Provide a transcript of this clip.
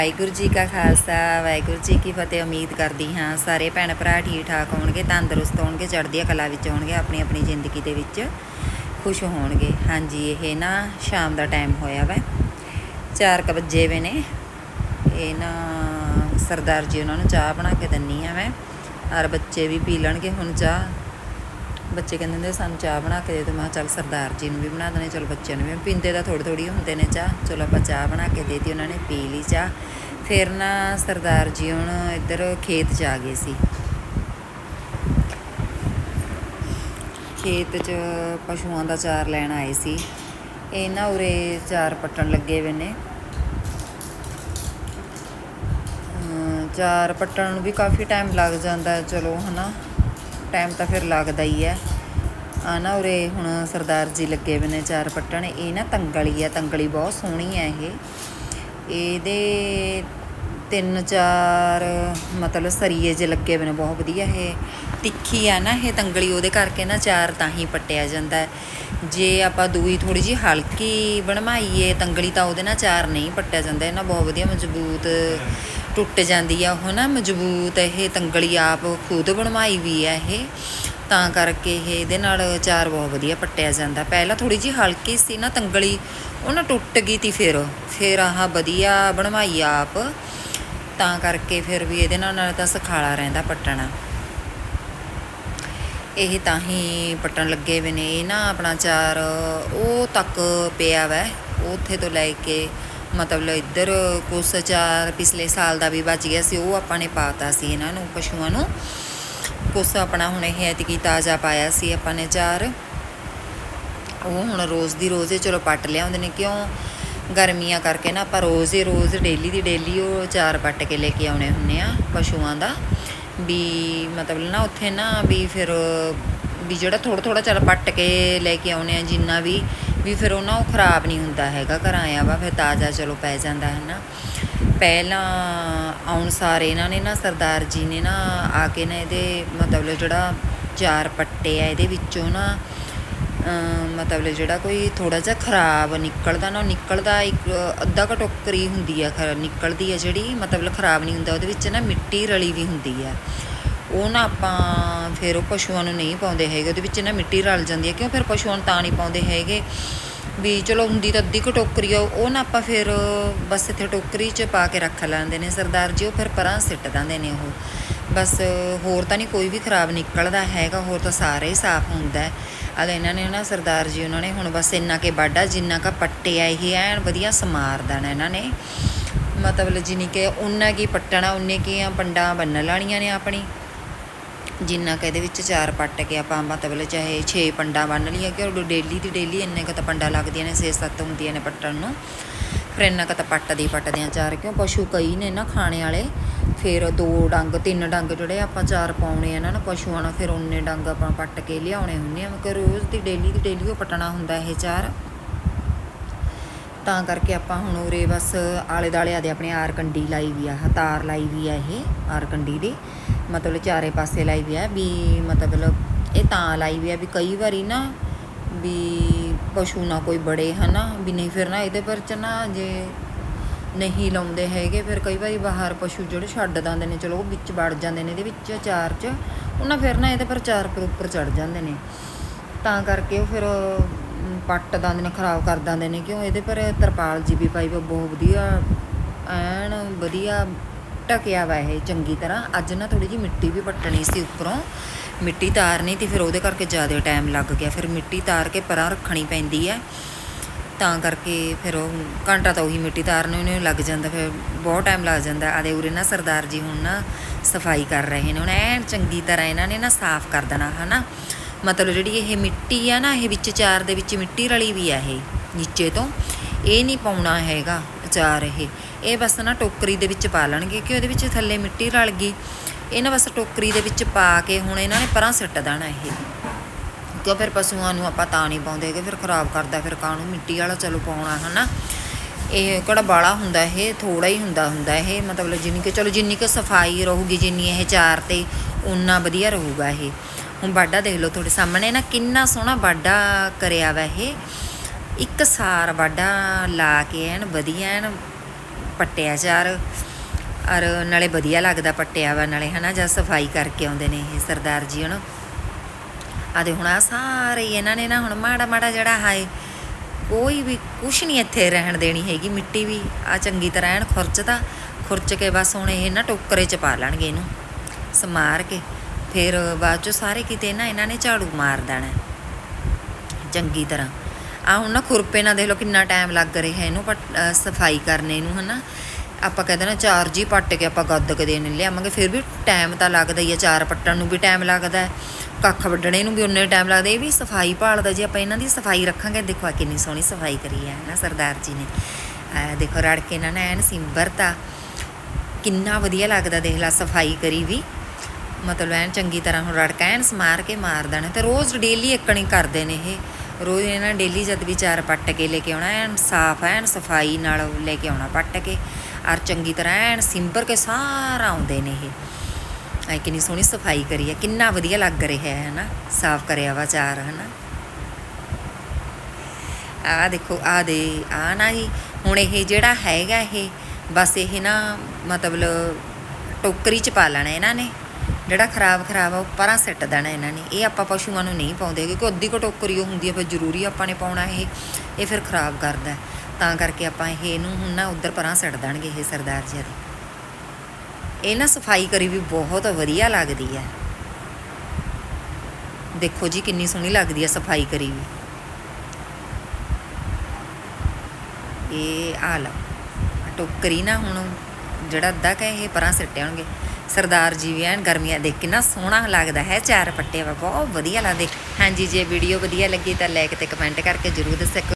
ਵਾਹਿਗੁਰੂ ਜੀ ਕਾ ਖਾਲਸਾ, ਵਾਹਿਗੁਰੂ ਜੀ ਕੀ ਫਤਿਹ। ਉਮੀਦ ਕਰਦੀ ਹਾਂ ਸਾਰੇ ਭੈਣ ਭਰਾ ਠੀਕ ਠਾਕ ਹੋਣਗੇ, ਤੰਦਰੁਸਤ ਹੋਣਗੇ, ਚੜ੍ਹਦੀਆਂ ਕਲਾ ਵਿੱਚ ਹੋਣਗੇ, ਆਪਣੀ ਆਪਣੀ ਜ਼ਿੰਦਗੀ ਦੇ ਵਿੱਚ ਖੁਸ਼ ਹੋਣਗੇ। ਹਾਂਜੀ, ਇਹ ਨਾ ਸ਼ਾਮ ਦਾ ਟਾਈਮ ਹੋਇਆ ਵਾ। 4 ਵਜੇ ਵੇ ਨੇ। ਇਹ ਨਾ ਸਰਦਾਰ ਜੀ ਉਹਨਾਂ ਨੂੰ ਚਾਹ ਬਣਾ ਕੇ ਦਿੰਨੀ ਆ ਮੈਂ। ਔਰ ਬੱਚੇ ਵੀ ਪੀ ਲੈਣਗੇ ਹੁਣ ਚਾਹ। ਬੱਚੇ ਕਹਿੰਦੇ ਨੇ ਸਾਨੂੰ ਚਾਹ ਬਣਾ ਕੇ ਦੇ ਦਿਓ ਮੈਂ ਕਿਹਾ, ਚੱਲ ਸਰਦਾਰ ਜੀ ਨੂੰ ਵੀ ਬਣਾ ਦਨੇ ਚਲੋ ਬੱਚਿਆਂ ਨੂੰ ਵੀ। ਪੀਂਦੇ ਤਾਂ ਥੋੜੀ ਥੋੜੀ ਹੁੰਦੇ ਨੇ ਚਾਹ। ਚਲੋ ਆਪਾਂ ਚਾਹ ਬਣਾ ਕੇ ਦੇ ਦਿੱਤੀ, ਉਹਨਾਂ ਨੇ ਪੀ ਲਈ ਚਾਹ। ਫਿਰ ਨਾ ਸਰਦਾਰ ਜੀ ਹੁਣ ਇੱਧਰ ਖੇਤ 'ਚ ਆ ਗਏ ਸੀ। ਖੇਤ 'ਚ ਪਸ਼ੂਆਂ ਦਾ ਚਾਰ ਲੈਣ ਆਏ ਸੀ। ਇਹ ਨਾ ਉਰੇ ਚਾਰ ਪੱਟਣ ਲੱਗੇ ਵੇ ਨੇ। ਚਾਰ ਪੱਟਣ ਨੂੰ ਵੀ ਕਾਫੀ ਟਾਈਮ ਲੱਗ ਜਾਂਦਾ ਹੈ ਚਲੋ ਹਨਾ। ਟਾਈਮ ਤਾਂ ਫਿਰ ਲੱਗਦਾ ਹੀ ਹੈ। ਆ ਨਾ ਉਰੇ ਹੁਣ ਸਰਦਾਰ ਜੀ ਲੱਗੇ ਵੇ ਨੇ ਚਾਰ ਪੱਟਣ। ਇਹ ਨਾ ਤੰਗਲੀ ਆ, ਤੰਗਲੀ ਬਹੁਤ ਸੋਹਣੀ ਹੈ ਇਹ। ਇਹਦੇ ਤਿੰਨ ਚਾਰ ਮਤਲਬ ਸਰੀਏ ਜੇ ਲੱਗੇ ਵੇ ਨੇ, ਬਹੁਤ ਵਧੀਆ ਇਹ। ਤਿੱਖੀ ਆ ਨਾ ਇਹ ਤੰਗਲੀ, ਉਹਦੇ ਕਰਕੇ ਨਾ ਚਾਰ ਤਾਂ ਹੀ ਪੱਟਿਆ ਜਾਂਦਾ ਜੇ ਆਪਾਂ ਦੂਈ ਥੋੜੀ ਜੀ ਹਲਕੀ ਬਣਵਾਈਏ, ਤੰਗਲੀ ਤਾਂ ਉਹਦੇ ਨਾਲ ਚਾਰ ਨਹੀਂ ਪੱਟਿਆ ਜਾਂਦਾ। ਇਹ ਨਾ ਬਹੁਤ ਵਧੀਆ ਮਜ਼ਬੂਤ ਟੁੱਟ ਜਾਂਦੀ ਆ, ਉਹ ਨਾ ਮਜ਼ਬੂਤ ਇਹ ਤੰਗਲੀ ਆਪ ਖੁਦ ਬਣਵਾਈ ਵੀ ਆ ਇਹ। ਤਾਂ ਕਰਕੇ ਇਹ ਇਹਦੇ ਨਾਲ ਚਾਰ ਬਹੁਤ ਵਧੀਆ ਪੱਟਿਆ ਜਾਂਦਾ। ਪਹਿਲਾਂ ਥੋੜੀ ਜੀ ਹਲਕੀ ਸੀ ਨਾ ਤੰਗਲੀ, ਉਹ ਨਾ ਟੁੱਟ ਗਈ ਤੀ ਫਿਰ। ਫਿਰ ਆਹ ਵਧੀਆ ਬਣਵਾਈ ਆਪ। ਤਾਂ ਕਰਕੇ ਫਿਰ ਵੀ ਇਹਦੇ ਨਾਲ ਨਾਲ ਤਾਂ ਸਖਾਲਾ ਰਹਿੰਦਾ ਪੱਟਣਾ। ਇਹ ਤਾਂ ਹੀ ਪੱਟਣ ਲੱਗੇ ਵੇ ਨੇ। ਇਹ ਨਾ ਆਪਣਾ ਚਾਰ ਉਹ ਤੱਕ ਪਿਆ ਵੈ, ਉੱਥੇ ਤੋਂ ਲੈ ਕੇ ਮਤਲਬ ਇੱਧਰ ਕੁਛ ਚਾਰ ਪਿਛਲੇ ਸਾਲ ਦਾ ਵੀ ਬਚ ਗਿਆ ਸੀ, ਉਹ ਆਪਾਂ ਨੇ ਪਾਤਾ ਸੀ ਇਹਨਾਂ ਨੂੰ, ਪਸ਼ੂਆਂ ਨੂੰ। ਕੁਛ ਆਪਣਾ ਹੁਣ ਇਹ ਐਤਕੀ ਤਾਜ਼ਾ ਪਾਇਆ ਸੀ ਆਪਾਂ ਨੇ ਚਾਰ। ਉਹ ਹੁਣ ਰੋਜ਼ ਦੀ ਰੋਜ਼ ਚਲੋ ਪੱਟ ਲਿਆਉਂਦੇ ਨੇ, ਕਿਉਂ? ਗਰਮੀਆਂ ਕਰਕੇ ਨਾ ਆਪਾਂ ਰੋਜ਼ ਹੀ ਰੋਜ਼ ਡੇਲੀ ਦੀ ਡੇਲੀ ਉਹ ਚਾਰ ਪੱਟ ਕੇ ਲੈ ਕੇ ਆਉਣੇ ਹੁੰਨੇ ਆ ਪਸ਼ੂਆਂ ਦਾ। ਵੀ ਮਤਲਬ ਨਾ ਉੱਥੇ ਨਾ ਵੀ ਫਿਰ ਵੀ ਜਿਹੜਾ ਥੋੜਾ ਥੋੜਾ ਚੱਲ ਪੱਟ ਕੇ ਲੈ ਕੇ ਆਉਣੇ ਆ, ਜਿੰਨਾ ਵੀ ਵੀ ਫਿਰ ਉਹ ਨਾ ਉਹ ਖਰਾਬ ਨਹੀਂ ਹੁੰਦਾ ਹੈਗਾ, ਘਰ ਆਇਆ ਵਾ, ਫਿਰ ਤਾਜ਼ਾ ਚਲੋ ਪੈ ਜਾਂਦਾ ਹੈ ਨਾ। ਪਹਿਲਾਂ ਆਉਣ ਸਾਰੇ ਇਹਨਾਂ ਨੇ ਨਾ, ਸਰਦਾਰ ਜੀ ਨੇ ਨਾ ਆ ਕੇ ਨਾ ਇਹਦੇ ਮਤਲਬ ਜਿਹੜਾ ਚਾਰ ਪੱਟੇ ਆ, ਇਹਦੇ ਵਿੱਚੋਂ ਨਾ ਮਤਲਬ ਜਿਹੜਾ ਕੋਈ ਥੋੜਾ ਜਿਹਾ ਖਰਾਬ ਨਿਕਲਦਾ ਨਾ, ਉਹ ਨਿਕਲਦਾ ਇੱਕ ਅੱਧਾ ਕੁ ਟੋਕਰੀ ਹੁੰਦੀ ਆ, ਖਰਾ, ਨਿਕਲਦੀ ਆ ਜਿਹੜੀ, ਮਤਲਬ ਖਰਾਬ ਨਹੀਂ ਹੁੰਦਾ, ਉਹਦੇ ਵਿੱਚ ਨਾ ਮਿੱਟੀ ਰਲੀ ਵੀ ਹੁੰਦੀ ਆ। ਉਹ ਨਾ ਆਪਾਂ ਫਿਰ ਉਹ ਪਸ਼ੂਆਂ ਨੂੰ ਨਹੀਂ ਪਾਉਂਦੇ ਹੈਗੇ, ਉਹਦੇ ਵਿੱਚ ਨਾ ਮਿੱਟੀ ਰਲ ਜਾਂਦੀ ਹੈ, ਕਿਉਂ ਫਿਰ ਪਸ਼ੂਆਂ ਨੂੰ ਤਾਂ ਨਹੀਂ ਪਾਉਂਦੇ ਹੈਗੇ। ਵੀ ਚਲੋ ਹੁੰਦੀ ਤਾਂ ਅੱਧੀ ਕੁ ਟੋਕਰੀ ਆ, ਉਹ ਨਾ ਆਪਾਂ ਫਿਰ ਬਸ ਇੱਥੇ ਟੋਕਰੀ 'ਚ ਪਾ ਕੇ ਰੱਖ ਲੈਂਦੇ ਨੇ ਸਰਦਾਰ ਜੀ, ਉਹ ਫਿਰ ਪਰਾਂ ਸਿੱਟ ਦਿੰਦੇ ਨੇ ਉਹ। ਬਸ ਹੋਰ ਤਾਂ ਨਹੀਂ ਕੋਈ ਵੀ ਖਰਾਬ ਨਿਕਲਦਾ ਹੈਗਾ, ਹੋਰ ਤਾਂ ਸਾਰੇ ਹੀ ਸਾਫ਼ ਹੁੰਦਾ ਹੈ। ਅਗਰ ਇਹਨਾਂ ਨੇ ਨਾ ਸਰਦਾਰ ਜੀ ਉਹਨਾਂ ਨੇ ਹੁਣ ਬਸ ਇੰਨਾ ਕੇ ਬਾਡਾ ਜਿੰਨਾ ਕਾ ਪੱਟਿਆ ਇਹ ਐਨ ਵਧੀਆ ਸਮਾਰ ਦੇਣਾ ਇਹਨਾਂ ਨੇ। ਮਤਲਬ ਜਿਨੀ ਕਿ ਉਹਨਾਂ ਕੀ ਪੱਟਣਾ, ਉਹਨੇ ਕੀ ਆ, ਪੰਡਾਂ ਬੰਨ ਲਾਣੀਆਂ ਨੇ ਆਪਣੀ। ਜਿੰਨਾ ਕਿ ਇਹਦੇ ਵਿੱਚ ਚਾਰ ਪੱਟ ਕੇ ਆਪਾਂ ਮਤਲਬ ਚਾਹੇ 6 ਪੰਡਾਂ ਬੰਨ ਲਈਆਂ ਕਿ ਉਹ ਡੇਲੀ ਦੀ ਡੇਲੀ ਇੰਨੇ ਕੁ ਤਾਂ ਪੰਡਾਂ ਲੱਗਦੀਆਂ ਨੇ 6-7 ਹੁੰਦੀਆਂ ਨੇ ਪੱਟਣ ਨੂੰ। ਫਿਰ ਇੰਨਾ ਕੁ ਤਾਂ ਪੱਟਦੇ ਹੀ ਪੱਟਦੇ ਆ ਚਾਰ, ਕਿਉਂ ਪਸ਼ੂ ਕਈ ਨੇ ਨਾ ਖਾਣੇ ਵਾਲੇ, ਫਿਰ ਦੋ ਡੰਗ, ਤਿੰਨ ਡੰਗ ਜਿਹੜੇ ਆਪਾਂ ਚਾਰ ਪਾਉਣੇ ਆ ਨਾ ਪਸ਼ੂਆਂ ਨਾਲ, ਫਿਰ ਉਹਨੇ ਡੰਗ ਆਪਾਂ ਪੱਟ ਕੇ ਲਿਆਉਣੇ ਹੁੰਦੇ ਆ। ਕਿ ਰੋਜ਼ ਦੀ ਡੇਲੀ ਦੀ ਡੇਲੀ ਉਹ ਪਟਣਾ ਹੁੰਦਾ ਇਹ ਚਾਰ। ਤਾਂ ਕਰਕੇ ਆਪਾਂ ਹੁਣ ਉਰੇ ਬਸ ਆਲੇ ਦਾਲੇ ਆਦੇ ਆਪਣੇ ਆਰ ਕੰਡੀ ਲਾਈ ਵੀ ਆ ਹਤਾਰ ਲਾਈ ਵੀ ਆ ਇਹ ਆਰ ਕੰਡੀ ਦੀ। ਮਤਲਬ ਚਾਰੇ ਪਾਸੇ ਲਾਈ ਵੀ ਆ ਵੀ ਮਤਲਬ ਇਹ ਤਾਂ ਲਾਈ ਵੀ ਆ ਵੀ ਕਈ ਵਾਰੀ ਨਾ ਵੀ ਪਸ਼ੂ ਨਾ ਕੋਈ ਬੜੇ ਹਨਾ, ਵੀ ਨਹੀਂ ਫਿਰ ਨਾ ਇਹਦੇ ਪਰ ਚ ਨਾ ਜੇ ਨਹੀਂ ਲਾਉਂਦੇ ਹੈਗੇ ਫਿਰ ਕਈ ਵਾਰੀ ਬਾਹਰ ਪਸ਼ੂ ਜਿਹੜੇ ਛੱਡ ਦਿੰਦੇ ਨੇ, ਚਲੋ ਉਹ ਵਿੱਚ ਵੜ ਜਾਂਦੇ ਨੇ, ਇਹਦੇ ਵਿੱਚ ਚਾਰ ਚ ਉਹਨਾਂ ਫਿਰ ਨਾ ਇਹਦੇ ਪਰ ਚਾਰ ਪਰ ਉੱਪਰ ਚੜ ਜਾਂਦੇ ਨੇ। ਤਾਂ ਕਰਕੇ ਉਹ ਫਿਰ ਪੱਟ ਦਿੰਦੇ ਨੇ, ਖਰਾਬ ਕਰ ਦਿੰਦੇ ਨੇ, ਕਿਉਂ? ਇਹਦੇ ਪਰ ਤਰਪਾਲ ਜੀ ਵੀ ਪਾਈ ਬਹੁਤ ਵਧੀਆ, ਐਨ ਵਧੀਆ ਟਕਿਆ ਵਾ ਇਹ ਚੰਗੀ ਤਰ੍ਹਾਂ। ਅੱਜ ਨਾ ਥੋੜੀ ਜਿਹੀ ਮਿੱਟੀ ਵੀ ਪੱਟਣੀ ਸੀ ਉੱਪਰੋਂ। ਮਿੱਟੀ ਤਾਰਨੀ ਤੇ, ਫਿਰ ਉਹਦੇ ਕਰਕੇ ਜ਼ਿਆਦਾ ਟਾਈਮ ਲੱਗ ਗਿਆ। ਫਿਰ ਮਿੱਟੀ ਤਾਰ ਕੇ ਪਰਾਂ ਰੱਖਣੀ ਪੈਂਦੀ ਹੈ। ਤਾਂ ਕਰਕੇ ਫਿਰ ਉਹ ਘੰਟਾ ਤਾਂ ਉਹੀ ਮਿੱਟੀ ਤਾਰਨ ਨੂੰ ਲੱਗ ਜਾਂਦਾ, ਫਿਰ ਬਹੁਤ ਟਾਈਮ ਲੱਗ ਜਾਂਦਾ। ਆਦੇ ਉਰੇ ਨਾ ਸਰਦਾਰ ਜੀ ਹੁਣ ਨਾ ਸਫ਼ਾਈ ਕਰ ਰਹੇ ਨੇ। ਹੁਣ ਐਨ ਚੰਗੀ ਤਰ੍ਹਾਂ ਇਹਨਾਂ ਨੇ ਨਾ ਸਾਫ਼ ਕਰ ਦੇਣਾ, ਹਨਾ? ਮਤਲਬ ਜਿਹੜੀ ਇਹ ਮਿੱਟੀ ਆ ਨਾ, ਇਹ ਵਿੱਚ ਚਾਰ ਦੇ ਵਿੱਚ ਮਿੱਟੀ ਰਲੀ ਵੀ ਆ ਇਹ, ਨੀਚੇ ਤੋਂ। ਇਹ ਨਹੀਂ ਪਾਉਣਾ ਹੈਗਾ ਅਚਾਰ ਇਹ। ਇਹ ਬਸ ਨਾ ਟੋਕਰੀ ਦੇ ਵਿੱਚ ਪਾ ਲੈਣਗੇ ਕਿ ਉਹਦੇ ਵਿੱਚ ਥੱਲੇ ਮਿੱਟੀ ਰਲ ਗਈ। ਇਹ ਨਾ ਬਸ ਟੋਕਰੀ ਦੇ ਵਿੱਚ ਪਾ ਕੇ ਹੁਣ ਇਹਨਾਂ ਨੇ ਪਰਾਂ ਸਿੱਟ ਦੇਣਾ ਇਹ। ਕਿਉਂ ਫਿਰ ਪਸ਼ੂਆਂ ਨੂੰ ਆਪਾਂ ਤਾਂ ਨਹੀਂ ਪਾਉਂਦੇ ਹੈਗੇ, ਫਿਰ ਖਰਾਬ ਕਰਦਾ ਫਿਰ ਕਾਹਨੂੰ? ਮਿੱਟੀ ਵਾਲਾ ਚਲੋ ਪਾਉਣਾ ਹਨਾ। ਇਹ ਕਿਹੜਾ ਬਾਲਾ ਹੁੰਦਾ ਇਹ ਥੋੜਾ ਹੀ ਹੁੰਦਾ ਹੁੰਦਾ ਇਹ। ਮਤਲਬ ਜਿੰਨੀ ਕਿ ਚਲੋ ਜਿੰਨੀ ਕਿ ਸਫ਼ਾਈ ਰਹੂਗੀ, ਜਿੰਨੀ ਇਹ ਚਾਰ ਤੇ ਉਨਾ ਵਧੀਆ ਰਹੂਗਾ ਇਹ। ਹੁਣ ਬਾਡਾ ਦੇਖ ਲਓ ਤੁਹਾਡੇ ਸਾਹਮਣੇ, ਨਾ ਕਿੰਨਾ ਸੋਹਣਾ ਬਾਡਾ ਕਰਿਆ ਵਾ ਇਹ। ਇੱਕ ਸਾਰ ਬਾਡਾ ਲਾ ਕੇ ਐਨ ਵਧੀਆ ਐਨ ਪੱਟਿਆ ਚਾਰ ਔਰ ਨਾਲੇ ਵਧੀਆ ਲੱਗਦਾ ਪੱਟਿਆ ਵਾ, ਨਾਲੇ ਹਨਾ ਜਾਂ ਸਫ਼ਾਈ ਕਰਕੇ ਆਉਂਦੇ ਨੇ ਇਹ ਸਰਦਾਰ ਜੀ ਹਨਾ ਆਦੇ ਹੁਣ ਆ ਸਾਰੇ ਇਹਨਾਂ ਨੇ ਨਾ ਹੁਣ ਮਾੜਾ ਮਾੜਾ ਜਿਹੜਾ ਹਾਏ, ਕੋਈ ਵੀ ਕੁਛ ਨਹੀਂ ਇੱਥੇ ਰਹਿਣ ਦੇਣੀ ਹੈਗੀ, ਮਿੱਟੀ ਵੀ ਆ ਚੰਗੀ ਤਰ੍ਹਾਂ ਐਨ ਖੁਰਚਦਾ, ਖੁਰਚ ਕੇ ਬਸ ਹੁਣ ਇਹ ਨਾ ਟੋਕਰੇ ਚ ਪਾ ਲੈਣਗੇ ਇਹਨੂੰ, ਸਮਾਰ ਕੇ। ਫਿਰ ਬਾਅਦ ਚੋਂ ਸਾਰੇ ਕਿਤੇ ਨਾ ਇਹਨਾਂ ਨੇ ਝਾੜੂ ਮਾਰ ਦੇਣਾ ਚੰਗੀ ਤਰ੍ਹਾਂ। ਆ ਹੁਣ ਨਾ ਖੁਰਪੇ ਨਾਲ ਦੇਖ ਲਓ ਕਿੰਨਾ ਟਾਈਮ ਲੱਗ ਰਿਹਾ ਇਹਨੂੰ ਪੱਟ- ਸਫ਼ਾਈ ਕਰਨੇ ਨੂੰ ਹਨਾ। ਆਪਾਂ ਕਹਿੰਦੇ ਨਾ ਚਾਰ ਜੀ ਪੱਟ ਕੇ ਆਪਾਂ ਗੱਦ ਕੇ ਦੇਣ ਲਿਆਵਾਂਗੇ, ਫਿਰ ਵੀ ਟਾਈਮ ਤਾਂ ਲੱਗਦਾ ਹੀ ਆ, ਚਾਰ ਪੱਟਣ ਨੂੰ ਵੀ ਟਾਈਮ ਲੱਗਦਾ ਕੱਖ ਵੱਢਣੇ ਨੂੰ ਵੀ ਉਨੇ ਟਾਈਮ ਲੱਗਦਾ, ਇਹ ਵੀ ਸਫ਼ਾਈ ਭਾਲਦਾ ਜੇ ਆਪਾਂ ਇਹਨਾਂ ਦੀ ਸਫ਼ਾਈ ਰੱਖਾਂਗੇ, ਦੇਖੋ ਆ ਕਿੰਨੀ ਸੋਹਣੀ ਸਫ਼ਾਈ ਕਰੀ ਹੈ ਨਾ ਸਰਦਾਰ ਜੀ ਨੇ। ਦੇਖੋ ਰੜ ਕੇ ਇਹਨਾਂ ਨੇ ਐਨ ਸਿੰਬਰਤਾ ਕਿੰਨਾ ਵਧੀਆ ਲੱਗਦਾ ਦੇਖ ਲਾ ਸਫ਼ਾਈ ਕਰੀ ਵੀ। ਮਤਲਬ ਐਨ ਚੰਗੀ ਤਰ੍ਹਾਂ ਹੁਣ ਰੜਕਾ, ਐਨ ਸਮਾਰ ਕੇ ਮਾਰ ਦੇਣਾ। ਤੇ ਰੋਜ਼ ਡੇਲੀ ਇੱਕਣੀ ਕਰਦੇ ਨੇ ਇਹ। ਰੋਜ਼ ਇਹਨਾਂ ਡੇਲੀ ਜਦ ਵੀ ਚਾਰ ਪੱਟ ਕੇ ਲੈ ਕੇ ਆਉਣਾ, ਐਨ ਸਾਫ਼, ਐਨ ਸਫ਼ਾਈ ਨਾਲ ਲੈ ਕੇ ਆਉਣਾ ਪੱਟ ਕੇ। ਔਰ ਚੰਗੀ ਤਰ੍ਹਾਂ ਐਨ ਸਿੰਬਰ ਕੇ ਸਾਰਾ ਆਉਂਦੇ ਨੇ ਇਹ। ਐ ਕਿੰਨੀ ਸੋਹਣੀ ਸਫ਼ਾਈ ਕਰੀ ਹੈ ਕਿੰਨਾ ਵਧੀਆ ਲੱਗ ਰਿਹਾ ਹੈ ਹਨਾ ਸਾਫ਼ ਕਰਿਆ ਵਾ ਚਾਰ, ਹਨਾ। ਆ ਦੇਖੋ ਆ ਦੇ ਆ ਨਾ ਜੀ, ਹੁਣ ਇਹ ਜਿਹੜਾ ਹੈਗਾ ਇਹ, ਬਸ ਇਹ ਨਾ ਮਤਲਬ ਟੋਕਰੀ ਚ ਪਾ ਲੈਣਾ ਇਹਨਾਂ ਨੇ। ਜਿਹੜਾ ਖਰਾਬ ਖਰਾਬ ਆ, ਉਹ ਪਰਾਂ ਸਿੱਟ ਦੇਣਾ ਇਹਨਾਂ ਨੇ। ਇਹ ਆਪਾਂ ਪਸ਼ੂਆਂ ਨੂੰ ਨਹੀਂ ਪਾਉਂਦੇ ਕਿਉਂਕਿ ਅੱਧੀ ਕੋ ਟੋਕਰੀ ਉਹ ਹੁੰਦੀ ਹੈ ਫਿਰ ਜ਼ਰੂਰੀ ਆਪਾਂ ਨੇ ਪਾਉਣਾ ਇਹ ਇਹ ਫਿਰ ਖਰਾਬ ਕਰਦਾ। ਤਾਂ ਕਰਕੇ ਆਪਾਂ ਇਹ, ਇਹਨੂੰ ਹੁਣ ਨਾ ਉਧਰ ਪਰਾਂ ਸਿੱਟ ਦੇਣਗੇ ਇਹ ਸਰਦਾਰ ਜੀ ਇਹ ਨਾ ਸਫ਼ਾਈ ਕਰੀ ਵੀ ਬਹੁਤ ਵਧੀਆ ਲੱਗਦੀ ਹੈ ਦੇਖੋ ਜੀ ਕਿੰਨੀ ਸੋਹਣੀ ਲੱਗਦੀ ਹੈ ਸਫ਼ਾਈ ਕਰੀ ਵੀ। ਇਹ ਆ ਲਓ ਟੋਕਰੀ ਨਾ ਹੁਣ ਜਿਹੜਾ ਅੱਧਾ ਕਹੇ ਇਹ ਪਰਾਂ ਸਿੱਟੇ ਹੋਣਗੇ। ਸਰਦਾਰ ਜੀ ਵੀ ਐਨ ਗਰਮੀਆਂ ਦੇਖ ਕਿੰਨਾ ਸੋਹਣਾ ਲੱਗਦਾ ਹੈ, ਚਾਰ ਪੱਟੇ ਵਾ ਬਹੁਤ ਵਧੀਆ ਲੱਗਦੇ। ਹਾਂਜੀ, ਜੇ ਵੀਡੀਓ ਵਧੀਆ ਲੱਗੀ ਤਾਂ ਲਾਈਕ ਤੇ ਕਮੈਂਟ ਕਰਕੇ ਜਰੂਰ ਦੱਸਿਓ